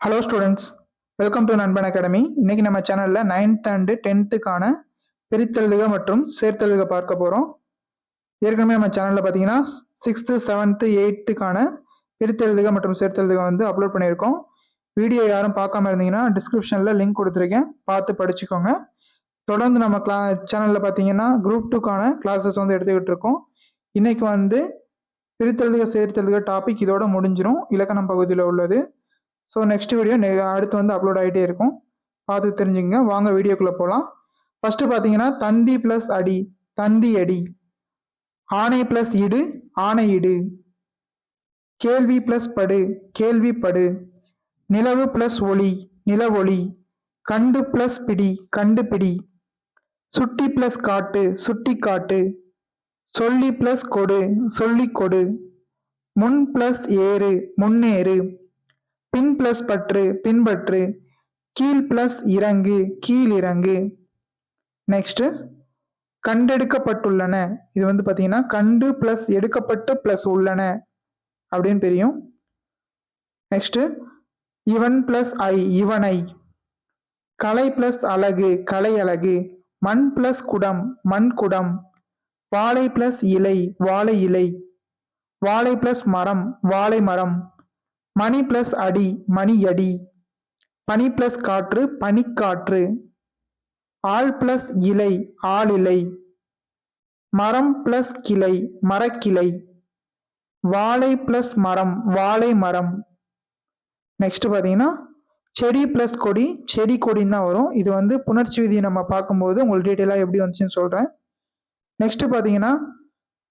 Hello students welcome to Nanban academy இன்னைக்கு நம்ம சேனலில் நைன்த் அண்டு டென்த்துக்கான பிரித்தெழுதுக மற்றும் சேர்த்தெழுதுக பார்க்க போகிறோம் ஏற்கனவே நம்ம சேனலில் பார்த்தீங்கன்னா சிக்ஸ்த்து செவன்த்து எயித்துக்கான பிரித்தெழுதுக மற்றும் சேர்த்தெழுதுக வந்து அப்லோட் பண்ணியிருக்கோம். வீடியோ யாரும் பார்க்காம இருந்தீங்கன்னா டிஸ்கிரிப்ஷனில் லிங்க் கொடுத்துருக்கேன். பார்த்து படிச்சுக்கோங்க. தொடர்ந்து நம்ம கிளா சேனலில் பார்த்தீங்கன்னா குரூப் டூக்கான கிளாஸஸ் வந்து எடுத்துக்கிட்டு இருக்கோம். இன்னைக்கு வந்து பிரித்தெழுதுக சேர்த்தெழுதுக டாபிக் இதோட முடிஞ்சிடும் இலக்கணம் பகுதியில் உள்ளது. ஸோ நெக்ஸ்ட் வீடியோ அடுத்து வந்து அப்லோட் ஆகிட்டே இருக்கும். பார்த்து தெரிஞ்சுங்க வாங்க வீடியோக்குள்ளே போகலாம் ஃபஸ்ட்டு பார்த்தீங்கன்னா தந்தி ப்ளஸ் அடி தந்தி அடி. ஆணை ப்ளஸ் இடு ஆணை இடு. கேள்வி ப்ளஸ் படு கேள்வி படு. நிலவு ப்ளஸ் ஒளி நிலவொளி. கண்டு ப்ளஸ் பிடி கண்டு பிடி. சுட்டி ப்ளஸ் காட்டு சுட்டி காட்டு. சொல்லி ப்ளஸ் கொடு சொல்லி கொடு. முன் ப்ளஸ் ஏறு முன்னேறு. பின் பிளஸ் பற்று பின்பற்று கீழ் பிளஸ் இறங்கு கீழ் இறங்கு. நெக்ஸ்ட் கண்டெடுக்கப்பட்டுள்ளன. இது வந்து பார்த்தீங்கன்னா கண்டு பிளஸ் எடுக்கப்பட்டு பிளஸ் உள்ளன அப்படின்னு தெரியும் நெக்ஸ்ட் இவன் பிளஸ் ஐ இவனை. கலை பிளஸ் அழகு கலை அழகு. மண் பிளஸ் குடம் மண் குடம். வாழை பிளஸ் இலை வாழை இலை. வாழை பிளஸ் மரம் வாழை மரம். மணி பிளஸ் அடி மணி அடி. பனி பிளஸ் காற்று பனிக்காற்று ஆள் பிளஸ் இலை ஆள் இலை. மரம் பிளஸ் கிளை மரக்கிளை. வாழை பிளஸ் மரம் வாழை மரம். நெக்ஸ்ட் பார்த்தீங்கன்னா செடி பிளஸ் கொடி செடி கொடின்னு தான் வரும். இது வந்து புணர்ச்சி விதியை நம்ம பார்க்கும்போது உங்களுக்கு டீட்டெயிலாக எப்படி வந்துச்சுன்னு சொல்கிறேன் நெக்ஸ்ட் பார்த்தீங்கன்னா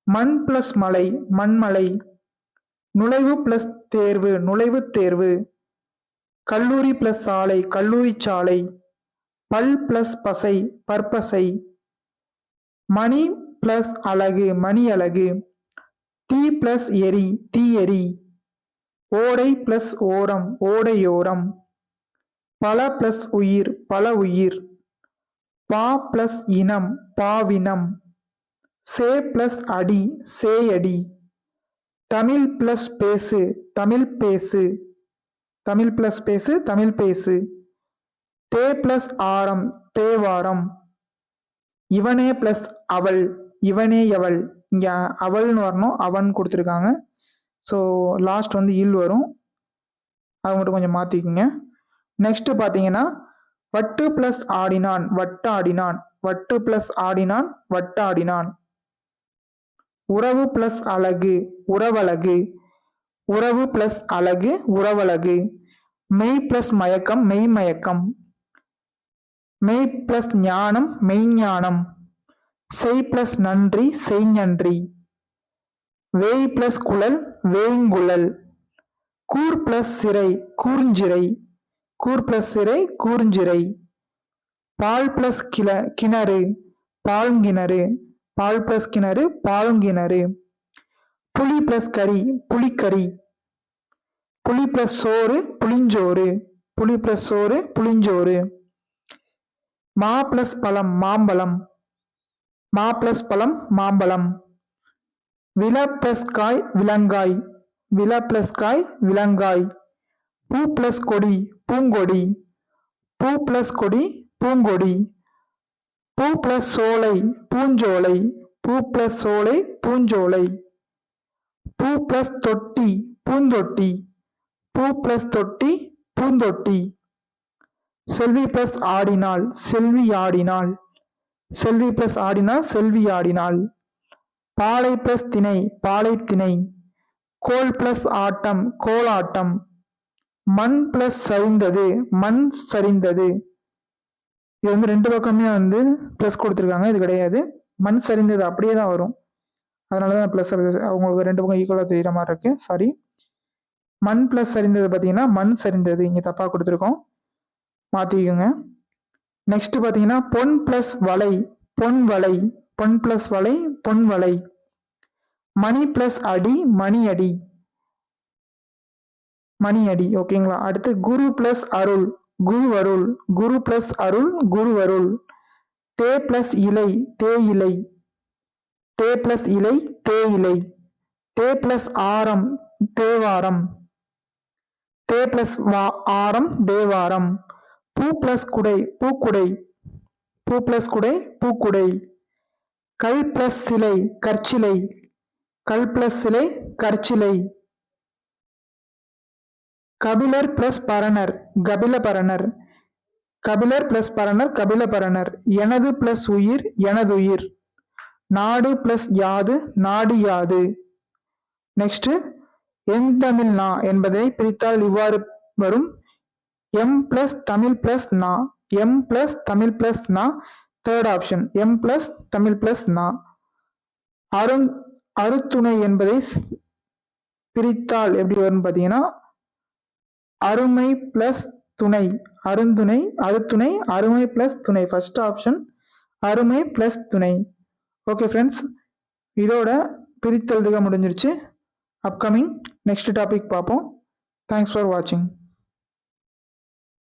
மண் பிளஸ் மலை மண்மலை. நுழைவு பிளஸ் தேர்வு நுழைவு தேர்வு. கல்லூரி பிளஸ் சாலை கல்லூரி சாலை. பல் பிளஸ் பசை பற்பசை. மணி பிளஸ் அழகு மணி அழகு தீ பிளஸ் எரி தீ எரி. ஓடை பிளஸ் ஓரம் ஓடையோரம். பல பிளஸ் உயிர் பல உயிர். பா பிளஸ் இனம் பாவினம். சே பிளஸ் அடி சேயடி. தமிழ் பிளஸ் பேசு தமிழ் பேசு. தமிழ் பிளஸ் பேசு தமிழ் பேசு. தே பிளஸ் ஆரம் தேவாரம் இவனே பிளஸ் அவள் இவனே எவள். இங்கே அவள்னு வரணும் அவன் கொடுத்துருக்காங்க. ஸோ லாஸ்ட் வந்து இல் வரும். அது மட்டும் கொஞ்சம் மாற்றிக்குங்க நெக்ஸ்ட் பார்த்தீங்கன்னா வட்டு பிளஸ் ஆடினான் வட்டாடினான் வட்டு பிளஸ் ஆடினான் வட்டாடினான் உறவு பிளஸ் அழகு உறவழகு. உறவு பிளஸ் அழகு உறவழகு. மெய் பிளஸ் மயக்கம் மெய் மயக்கம். மெய் பிளஸ் ஞானம் மெய்ஞானம் செய் பிளஸ் நன்றி செய் நன்றி. வேய் பிளஸ் குழல் வேய்ங்குழல் கூர் பிளஸ் சிறை கூர்ஞ்சிறை. கூர் பிளஸ் சிறை கூர்ஞ்சிறை. பால் பிளஸ் கிள கிணறு பால்கிணறு பால் பிளஸ் கிணறு. பாலுங்கிணறு புளி பிளஸ் கறி புளிக்கறி புளி பிளஸ் சோறு புளிஞ்சோறு. புளி பிளஸ் சோறு புளிஞ்சோறு. மா பிளஸ் பழம் மாம்பழம். மா பிளஸ் பழம் மாம்பழம். வில பிளஸ் காய் விலங்காய். வில பிளஸ் காய் விலங்காய். பூ பிளஸ் கொடி பூங்கொடி. பூ பிளஸ் கொடி பூங்கொடி. பூ பிளஸ் சோலை பூஞ்சோலை பூ பிளஸ் சோலை பூஞ்சோலை. பூ பிளஸ் தொட்டி பூந்தொட்டி. பூ பிளஸ் தொட்டி பூந்தொட்டி. செல்வி பிளஸ் ஆடினாள் செல்வி ஆடினாள் செல்வி பிளஸ் ஆடினால் செல்வி ஆடினாள் பாலை பிளஸ் திணை பாலை திணை. கோல் பிளஸ் ஆட்டம் கோலாட்டம். மண் பிளஸ் சரிந்தது மண் சரிந்தது. இது வந்து ரெண்டு பக்கமே வந்து ப்ளஸ் கொடுத்துருக்காங்க. இது கிடையாது. மண் சரிந்தது அப்படியே தான் வரும். அதனால தான் ப்ளஸ் அவங்களுக்கு ரெண்டு பக்கம் ஈக்குவலாக தெரியுற மாதிரி இருக்கு. சாரி மண் ப்ளஸ் சரிந்தது பார்த்தீங்கன்னா மண் சரிந்தது. இங்கே தப்பாக கொடுத்துருக்கோம். மாற்றிக்கோங்க நெக்ஸ்ட் பார்த்தீங்கன்னா பொன் ப்ளஸ் வலை பொன் வலை பொன் ப்ளஸ் வலை பொன் வலை மணி ப்ளஸ் அடி மணி அடி. மணி அடி. ஓகேங்களா அடுத்து குரு ப்ளஸ் அருள். குரு அருள் குரு பிளஸ் அருள் குரு அருள் தே பிளஸ் இலை தே இலை. தே பிளஸ் இலை தே இலை. தே பிளஸ் ஆரம் தேவாரம். தே பிளஸ் வா ஆரம் தேவாரம். பூ பிளஸ் குடை பூக்குடை. பூ பிளஸ் குடை பூக்குடை. கல் பிளஸ் சிலை கற்சிலை. கல் பிளஸ் சிலை கற்சிலை. கபிலர் பிளஸ் பரணர் கபில பரணர். கபிலர் பிளஸ் பரணர் கபில பரணர். எனது பிளஸ் உயிர் எனதுயிர் நாடு பிளஸ் யாது நாடு யாது. நெக்ஸ்ட் என் தமிழ் நா என்பதை பிரித்தால் இவ்வாறு வரும். எம் பிளஸ் தமிழ் பிளஸ் நா. எம் பிளஸ் தமிழ் பிளஸ் நா. தேர்ட் ஆப்ஷன் எம் பிளஸ் தமிழ் பிளஸ் நா. அருண் அருத்துணை என்பதை பிரித்தால் எப்படி வரும் பார்த்தீங்கன்னா அருமை பிளஸ் துணை. அருந்துணை அருத்துணை அருமை பிளஸ் துணை. ஃபர்ஸ்ட் ஆப்ஷன் அருமை பிளஸ் துணை. ஓகே ஃப்ரெண்ட்ஸ் இதோட பிரித்தெழுதுக முடிஞ்சிருச்சு. அப்கமிங் நெக்ஸ்ட் டாபிக் பார்ப்போம். தேங்க்ஸ் ஃபார் வாட்சிங்